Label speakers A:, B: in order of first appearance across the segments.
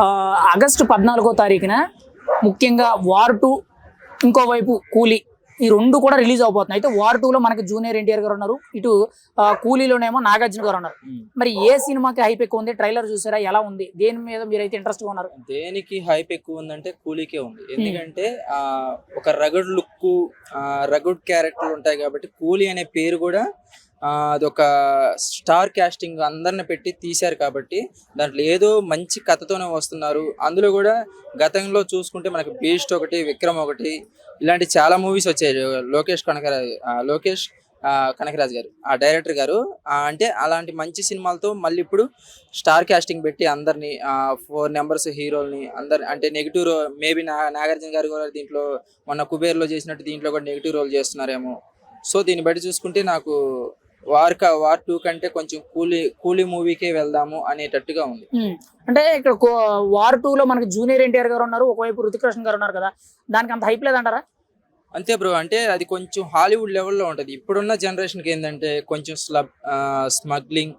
A: ఆ, ఆగస్టు పద్నాలుగో తారీఖున ముఖ్యంగా వార్ టూ ఇంకోవైపు కూలీ ఈ రెండు కూడా రిలీజ్ అవబోతున్నాయి. అయితే వార్ టూలో మనకి జూనియర్ ఎన్టీఆర్ గారు ఉన్నారు. ఇటు కూలీలోనేమో నాగార్జున గారు ఉన్నారు. మరి ఏ సినిమాకి హైప్ ఎక్కువ ఉంది? ట్రైలర్ చూసారా? ఎలా ఉంది? దేని మీద మీరైతే ఇంట్రెస్ట్గా ఉన్నారు?
B: దేనికి హైప్ ఎక్కువ ఉందంటే కూలీకే ఉంది. ఎందుకంటే ఒక రగడ్ లుక్ రగుడ్ క్యారెక్టర్ ఉంటాయి కాబట్టి కూలీ అనే పేరు కూడా అదొక స్టార్ క్యాస్టింగ్ అందరిని పెట్టి తీశారు కాబట్టి దాంట్లో ఏదో మంచి కథతోనే వస్తున్నారు. అందులో కూడా గతంలో చూసుకుంటే మనకి బీస్ట్ ఒకటి విక్రమ్ ఒకటి ఇలాంటి చాలా మూవీస్ వచ్చాయి. లోకేష్ కనకరాజు లోకేష్ కనకరాజ్ కనకరాజు గారు ఆ డైరెక్టర్ గారు. అంటే అలాంటి మంచి సినిమాలతో మళ్ళీ ఇప్పుడు స్టార్ క్యాస్టింగ్ పెట్టి అందరిని ఫోర్ నెంబర్స్ హీరోల్ని అందరి అంటే నెగిటివ్ రోల్ మేబీ నా నాగార్జున గారు కూడా దీంట్లో మొన్న కుబేర్లో చేసినట్టు దీంట్లో కూడా నెగిటివ్ రోల్ చేస్తున్నారేమో. సో దీన్ని బట్టి చూసుకుంటే నాకు వార్ క వార్ టూ కంటే కొంచెం కూలీ కూలీ మూవీకే వెళ్దాము అనేటట్టుగా ఉంది.
A: అంటే ఇక్కడ వార్ టూ లో మనకి జూనియర్ ఎన్టీఆర్ గారు ఉన్నారు ఒకవైపు రుతిక్ రోషన్ గారు ఉన్నారు కదా దానికి అంత హైప్ లేదంటారా?
B: అంతే బ్రో అంటే అది కొంచెం హాలీవుడ్ లెవెల్లో ఉంటుంది. ఇప్పుడున్న జనరేషన్కి ఏంటంటే కొంచెం స్లబ్ స్మగ్లింగ్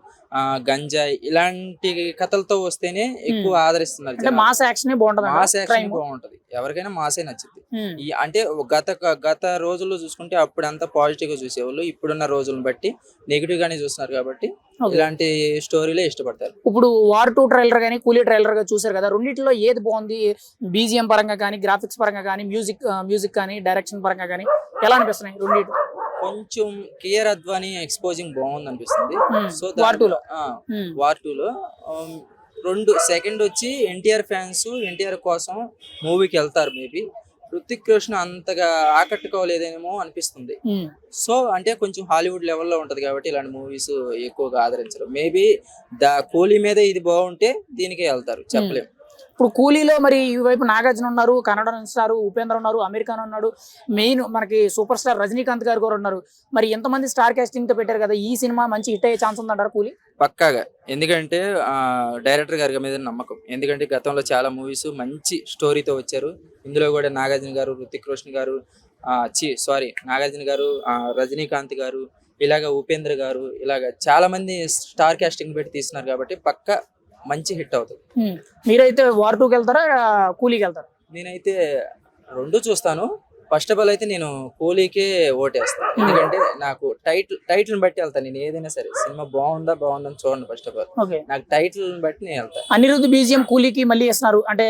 B: గంజాయి ఇలాంటి కథలతో వస్తేనే ఎక్కువ ఆదరిస్తున్నారు
A: మాస్ యాక్షన్ బాగుంటుంది
B: మాస్ యాక్షన్ బాగుంటది. ఎవరికైనా మాసే నచ్చింది ఈ అంటే గత గత రోజుల్లో చూసుకుంటే అప్పుడంతా పాజిటివ్గా చూసేవాళ్ళు. ఇప్పుడున్న రోజులను బట్టి నెగిటివ్ గానే చూస్తున్నారు కాబట్టి. ఇలాంటి స్టోరీలే ఇష్టపడతారు.
A: ఇప్పుడు వార్ టూ ట్రైలర్ కానీ కూలీ ట్రైలర్గా చూసారు కదా. రెండిట్లో ఏది బాగుంది? బీజిఎం పరంగా కానీ గ్రాఫిక్స్ పరంగా కానీ మ్యూజిక్ మ్యూజిక్ కానీ డైరెక్షన్ పరంగా కానీ ఎలా అనిపిస్తున్నాయి రెండిటి
B: కొంచెం కేఆర్ అద్వాని ఎక్స్పోజింగ్ బాగుంది అనిపిస్తుంది
A: Hmm.
B: సో
A: War two లో. ఉమ్.
B: వార్ టూ లో um, రెండు సెకండ్ వచ్చి ఎన్టీఆర్ ఫ్యాన్స్ ఎన్టీఆర్ కోసం మూవీకి వెళ్తారు మేబీ రుతిక్ రోషన్ అంతగా ఆకట్టుకోలేదేమో అనిపిస్తుంది. సో అంటే కొంచెం హాలీవుడ్ లెవెల్లో ఉంటది కాబట్టి ఇలాంటి మూవీస్ ఎక్కువగా ఆదరించరు మేబీ ద కూలీ మీద ఇది బాగుంటే దీనికే వెళ్తారు చెప్పలేం
A: ఇప్పుడు కూలీలో మరి ఈ వైపు నాగార్జున ఉన్నారు కన్నడ స్టార్ ఉపేంద్ర ఉన్నారు అమెరికాన్ ఉన్నాడు మెయిన్ మనకి సూపర్ స్టార్ రజనీకాంత్ గారు కూడా ఉన్నారు. మరి ఎంతమంది స్టార్ క్యాస్టింగ్తో పెట్టారు కదా ఈ సినిమా మంచి హిట్ అయ్యే ఛాన్స్ ఉందంటారు కూలీ?
B: పక్కాగా. ఎందుకంటే ఆ, డైరెక్టర్ గారి మీద నమ్మకం. ఎందుకంటే గతంలో చాలా మూవీస్ మంచి స్టోరీతో వచ్చారు. ఇందులో కూడా నాగార్జున గారు రుతిక్ రోషన్ గారు ఆ, చి సారీ నాగార్జున గారు రజనీకాంత్ గారు ఇలాగ ఉపేంద్ర గారు ఇలాగ చాలా మంది స్టార్ కాస్టింగ్ పెట్టి తీస్తున్నారు కాబట్టి పక్క మంచి హిట్ అవుతుంది.
A: మీరైతే వార్ టూకి వెళ్తారా కూలీకి వెళ్తారా?
B: నేనైతే రెండు చూస్తాను. ఫస్ట్ ఆఫ్ ఆల్ అయితే నేను కోహ్లీకే ఓటేస్తాను ఎందుకంటే నాకు టైటిల్ టైటిల్ బట్టి వెళ్తాను నేను ఏదైనా సరే. సినిమా బాగుందా బాగుందని చూడండి ఫస్ట్ ఆఫ్ ఆల్ నాకు టైటిల్ బట్టి నేను వెళ్తాను
A: అనిరుద్ధ్ బీజిఎం కూలీకి మళ్ళీ ఇస్తున్నారు. అంటే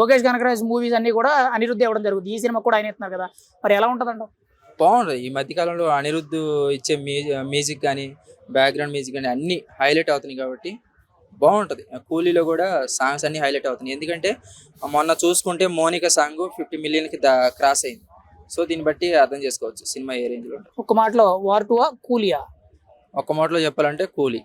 A: లోకేష్ కనకరాజ్ మూవీస్ అన్ని కూడా అనిరుద్ధ్ ఇవ్వడం జరుగుతుంది. ఈ సినిమా కూడా ఆయన ఇస్తున్నారు కదా. మరి ఎలా ఉంటదంట
B: బాగుంటుంది ఈ మధ్య కాలంలో అనిరుద్ధ్ ఇచ్చే మ్యూజిక్ కానీ బ్యాక్గ్రౌండ్ మ్యూజిక్ కానీ అన్ని హైలైట్ అవుతున్నాయి కాబట్టి బాగుంటుంది. కూలీలో కూడా సాంగ్స్ అన్ని హైలైట్ అవుతున్నాయి. ఎందుకంటే మొన్న చూసుకుంటే మోనిక సాంగ్ ఫిఫ్టీ మిలియన్కి దా క్రాస్ అయింది. సో దీన్ని బట్టి అర్థం చేసుకోవచ్చు సినిమా ఏ రేంజ్లో
A: ఒక మాటలో వార్ టూ కూలియా?
B: ఒక్క మాటలో చెప్పాలంటే కూలీ.